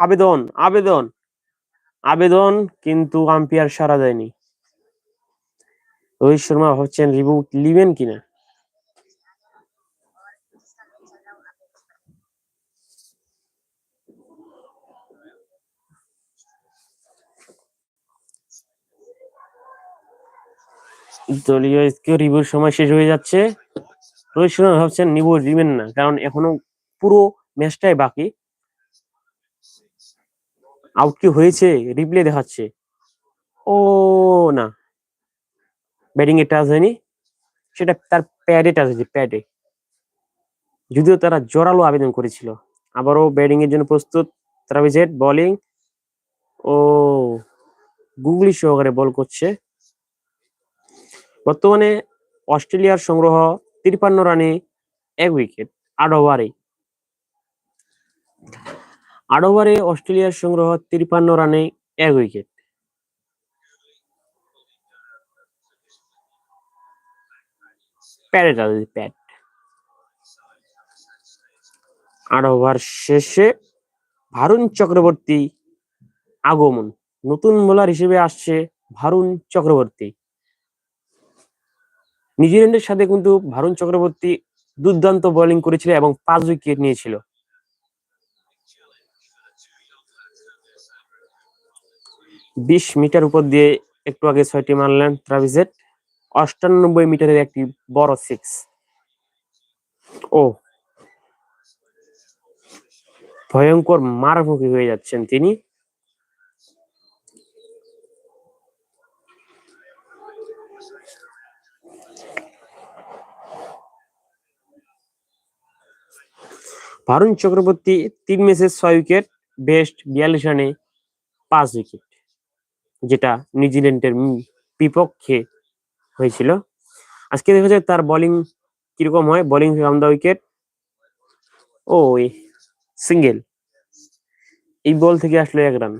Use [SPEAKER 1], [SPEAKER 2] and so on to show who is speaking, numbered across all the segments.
[SPEAKER 1] আবেদন আবেদন। আবেদন কিন্তু আম্পিয়ার সারা দেয়নি। রোহিত শর্মা হচ্ছেন রিবুট নিবেন কিনা? দলীয় রিভিউর সময় শেষ হয়ে যাচ্ছে। রোহিত শর্মা ভাবছেন নিব, নিবেন না, কারণ এখনও পুরো ম্যাচটাই বাকি। আউট কি হয়েছে? রিপ্লে দেখাচ্ছে। ও, না। ব্যাটিং এ টাচ হয়নি। সেটা তার প্যাডে টাচ হয়েছে প্যাডে যদিও তারা জোরালো আবেদন করেছিল। আবারও ব্যাটিং এর জন্য প্রস্তুত ট্রাভিজেট বোলিং ও, গুগলি সহকারে বল করছে। বর্তমানে অস্ট্রেলিয়ার সংগ্রহ তিরপান্ন রানে এক উইকেট আট ওভারে আট ওভারে অস্ট্রেলিয়ার সংগ্রহ তিরপান্ন রানে এক উইকেট। প্যাডে টাচ প্যাড। আট শেষে ভারুণ চক্রবর্তী আগমন। নতুন বোলার হিসেবে আসছে ভারুণ চক্রবর্তী। নিউজিল্যান্ডের সাথে কিন্তু ভারুণ চক্রবর্তী দুর্দান্ত বোলিং করেছিল এবং পাঁচ উইকেট নিয়েছিল। বিশ মিটার উপর দিয়ে একটু আগে ছয়টি মারলেন ট্রাভিজেট অষ্টানব্বই মিটারের একটি বড় সিক্স ও। ভয়ঙ্কর মারমুখী হয়ে যাচ্ছেন তিনি। ভারুণ চক্রবর্তী তিন ম্যাচে ছয় উইকেট, বেস্ট বিয়াল্লিশ রানে পাঁচ উইকেট। যেটা নিউজিল্যান্ডের বিপক্ষে হয়েছিল। আজকে দেখা যায় তার বোলিং কীরকম হয়। বোলিং অন দ্য উইকেট ও সিঙ্গেল এই বল থেকে আসলো এক রান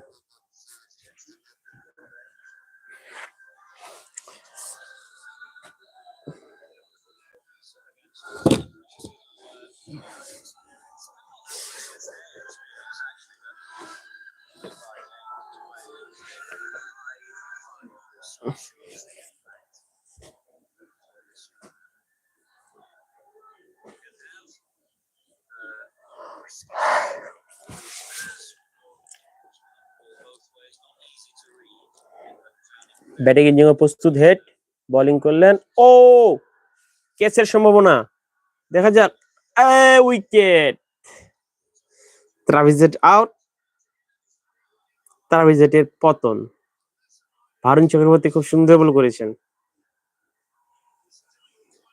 [SPEAKER 1] ব্যাটিং জন্য প্রস্তুত হেড বোলিং করলেন। ও কেসের সম্ভাবনা। দেখা যাক। উইকেট ট্রাভিজেট আউট ট্রাভিজেটের পতন। ভারুণ চক্রবর্তী খুব সুন্দর বল করেছেন।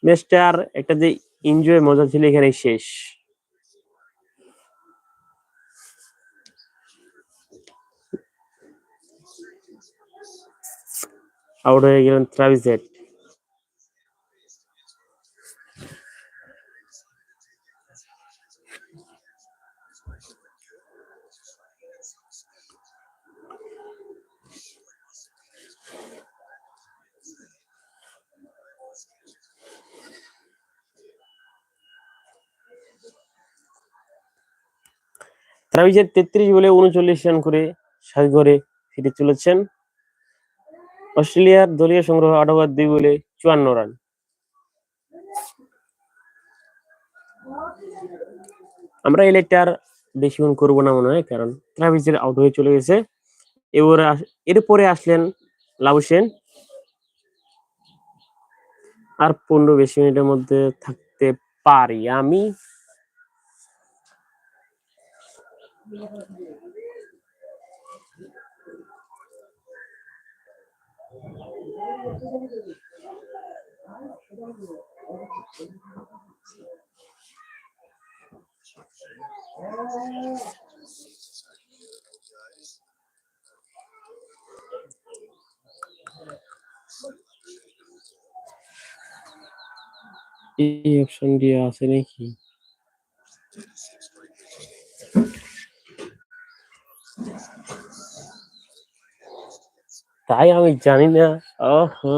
[SPEAKER 1] ম্যাচটার একটা যে এনজয় মজা ছিল এখানে শেষ। আউট হয়ে গেলেন ট্রাভিজেট ট্রাভিজেট তেত্রিশ বলে উনচল্লিশ রান করে সাত ঘরে ফিরে চলেছেন অস্ট্রেলিয়ার দলীয় সংগ্রহ আট ওভার দুই বলে চুয়ান্ন রান। আমরা এই লেগটা বেশিক্ষণ করব না মনে হয়, কারণ ট্রাভিসের আউট হয়ে চলে গেছে। এবার এরপরে আসলেন লাবুসেন আর পনেরো, বেশি মিনিটের মধ্যে থাকতে পারি আমি। এই অপশন দিয়ে আছে নাকি তাই আমি জানি না। ওহো।